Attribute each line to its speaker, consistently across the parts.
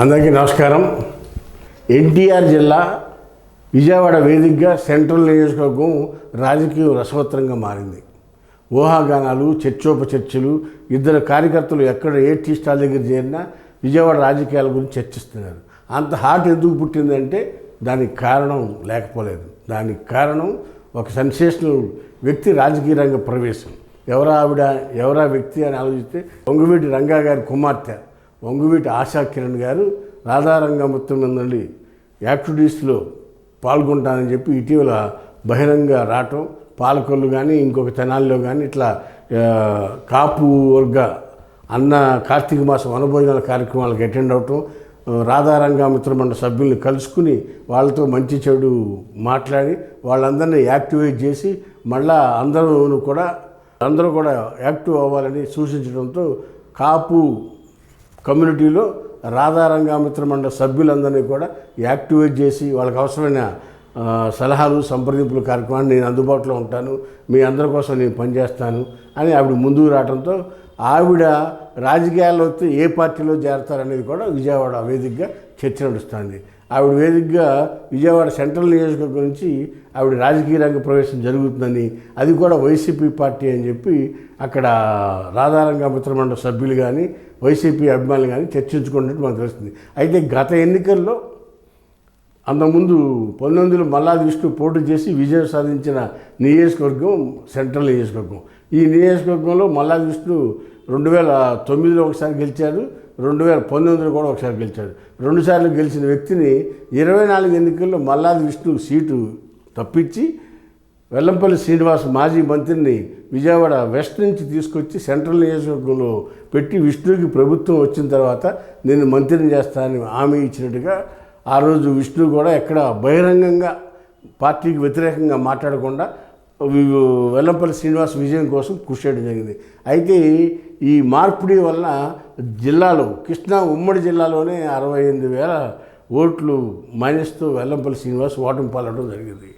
Speaker 1: అందరికీ నమస్కారం. ఎన్టీఆర్ జిల్లా విజయవాడ వేదికగా సెంట్రల్ నియోజకవర్గం రాజకీయం రసవత్రంగా మారింది. ఊహాగానాలు చర్చోపచర్చలు ఇద్దరు కార్యకర్తలు ఎక్కడ ఏ టీ స్టాల్ దగ్గర చేరినా విజయవాడ రాజకీయాల గురించి చర్చిస్తున్నారు. అంత హాట్ ఎందుకు పుట్టిందంటే దానికి కారణం లేకపోలేదు. దానికి కారణం ఒక సెన్సేషనల్ వ్యక్తి రాజకీయ రంగ ప్రవేశం. ఎవరా ఆవిడ ఎవరా వ్యక్తి అని ఆలోచిస్తే పొంగువీటి రంగా గారి కుమార్తె. వంగువీటి ఆశా కిరణ్ గారు రాధారంగముత్తం నుండి యాక్టివిటీస్లో పాల్గొంటానని చెప్పి ఇటీవల బహిరంగ రావటం పాలకొల్లు కానీ ఇంకొక తెనాల్లో కానీ ఇట్లా కాపు వర్గ అన్న కార్తీక మాసం వనభోజనాల కార్యక్రమాలకు అటెండ్ అవటం రాధారంగా రాధారంగ మిత్రమండ సభ్యుల్ని కలుసుకుని వాళ్ళతో మంచి చెడు మాట్లాడి వాళ్ళందరినీ యాక్టివేట్ చేసి మళ్ళా అందరూ కూడా అందరూ కూడా యాక్టివ్ అవ్వాలని సూచించడంతో కాపు కమ్యూనిటీలో రాధారంగామిత్ర మండల సభ్యులందరినీ కూడా యాక్టివేట్ చేసి వాళ్ళకి అవసరమైన సలహాలు సంప్రదింపుల కార్యక్రమాన్ని నేను అందుబాటులో ఉంటాను. మీ అందరి కోసం నేను పనిచేస్తాను అని ఆవిడ ముందుకు రావడంతో ఆవిడ రాజకీయాల్లో వస్తే ఏ పార్టీలో చేరతారనేది కూడా విజయవాడ వేదికగా చర్చ నడుస్తుంది. ఆవిడ వేదికగా విజయవాడ సెంట్రల్ నియోజకవర్గం నుంచి ఆవిడ రాజకీయ రంగ ప్రవేశం జరుగుతుందని అది కూడా వైసీపీ పార్టీ అని చెప్పి అక్కడ రాధారంగ మిత్రమండల సభ్యులు కానీ వైసీపీ అభిమానులు కానీ చర్చించుకున్నట్టు మనకు తెలుస్తుంది. అయితే గత ఎన్నికల్లో అంతకుముందు పంతొమ్మిది వందల మల్లాది విష్ణు పోటీ చేసి విజయం సాధించిన నియోజకవర్గం సెంట్రల్ నియోజకవర్గం. ఈ నియోజకవర్గంలో మల్లాది విష్ణు రెండు వేల తొమ్మిదిలో ఒకసారి గెలిచాడు రెండు వేల పంతొమ్మిదిలో కూడా ఒకసారి గెలిచాడు. రెండుసార్లు గెలిచిన వ్యక్తిని ఇరవై నాలుగు ఎన్నికల్లో మల్లాది విష్ణువు సీటు తప్పించి వెల్లంపల్లి శ్రీనివాస్ మాజీ మంత్రిని విజయవాడ వెస్ట్ నుంచి తీసుకొచ్చి సెంట్రల్ నియోజకవర్గంలో పెట్టి విష్ణుకి ప్రభుత్వం వచ్చిన తర్వాత నేను మంత్రిని చేస్తానని హామీ ఇచ్చినట్టుగా ఆ రోజు విష్ణు కూడా ఎక్కడ బహిరంగంగా పార్టీకి వ్యతిరేకంగా మాట్లాడకుండా వెల్లంపల్లి శ్రీనివాస్ విజయం కోసం కృషి చేయడం జరిగింది. అయితే ఈ మార్పిడి వల్ల జిల్లాలో కృష్ణా ఉమ్మడి జిల్లాలోనే అరవై ఎనిమిది వేల ఓట్లు మైనస్తో వెల్లంపల్లి శ్రీనివాస్ ఓటమి పాలడం జరిగింది.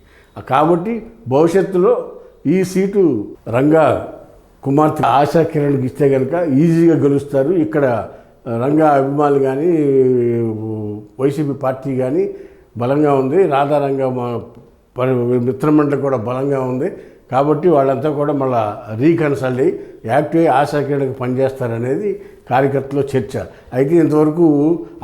Speaker 1: కాబట్టి భవిష్యత్తులో ఈ సీటు రంగా కుమార్తె ఆశా కిరణ్కి ఇస్తే కనుక ఈజీగా గెలుస్తారు. ఇక్కడ రంగా అభిమానులు కానీ వైసీపీ పార్టీ కానీ బలంగా ఉంది. రాధారంగా మిత్రమండలి కూడా బలంగా ఉంది. కాబట్టి వాళ్ళంతా కూడా మళ్ళా రీకన్సల్ట్ అయ్యి యాక్టివ్ ఆశాకిరణ్కి ఆశా పనిచేస్తారనేది కార్యకర్తలో చర్చ. అయితే ఇంతవరకు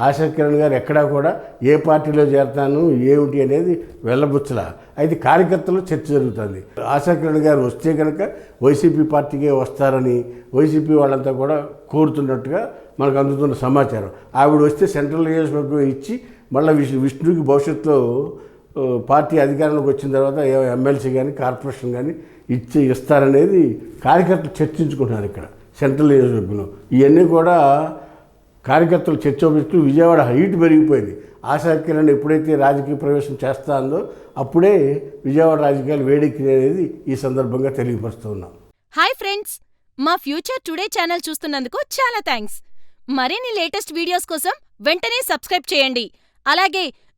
Speaker 1: ఆశాకిరణ్ గారు ఎక్కడా కూడా ఏ పార్టీలో చేరతాను ఏమిటి అనేది వెళ్ళబుచ్చల. అయితే కార్యకర్తలో చర్చ జరుగుతుంది. ఆశాకిరణ్ గారు వస్తే కనుక వైసీపీ పార్టీకే వస్తారని వైసీపీ వాళ్ళంతా కూడా కోరుతున్నట్టుగా మనకు అందుతున్న సమాచారం. ఆవిడ వస్తే సెంట్రల్ నియోజకవర్గం ఇచ్చి మళ్ళీ విష్ణుకి భవిష్యత్తులో పార్టీ అధికారంలోకి వచ్చిన తర్వాత ఎమ్మెల్సీ కానీ కార్పొరేషన్ కానీ ఇచ్చి ఇస్తారనేది కార్యకర్తలు చర్చించుకుంటున్నారు ఇక్కడ సెంట్రల్ నియోజకవర్గంలో. ఇవన్నీ కూడా కార్యకర్తలు చర్చోపిస్తూ విజయవాడ హైట్ పెరిగిపోయింది. ఆశా కిరణ్ ఎప్పుడైతే రాజకీయ ప్రవేశం చేస్తాందో అప్పుడే విజయవాడ రాజకీయాలు వేడెక్కి అనేది ఈ సందర్భంగా తెలియపరుస్తూ ఉన్నాం.
Speaker 2: Hi friends! మా ఫ్యూచర్ టుడే ఛానల్ చూస్తున్నందుకు చాలా థ్యాంక్స్. మరిన్ని లేటెస్ట్ వీడియోస్ కోసం వెంటనే సబ్స్క్రైబ్ చేయండి. అలాగే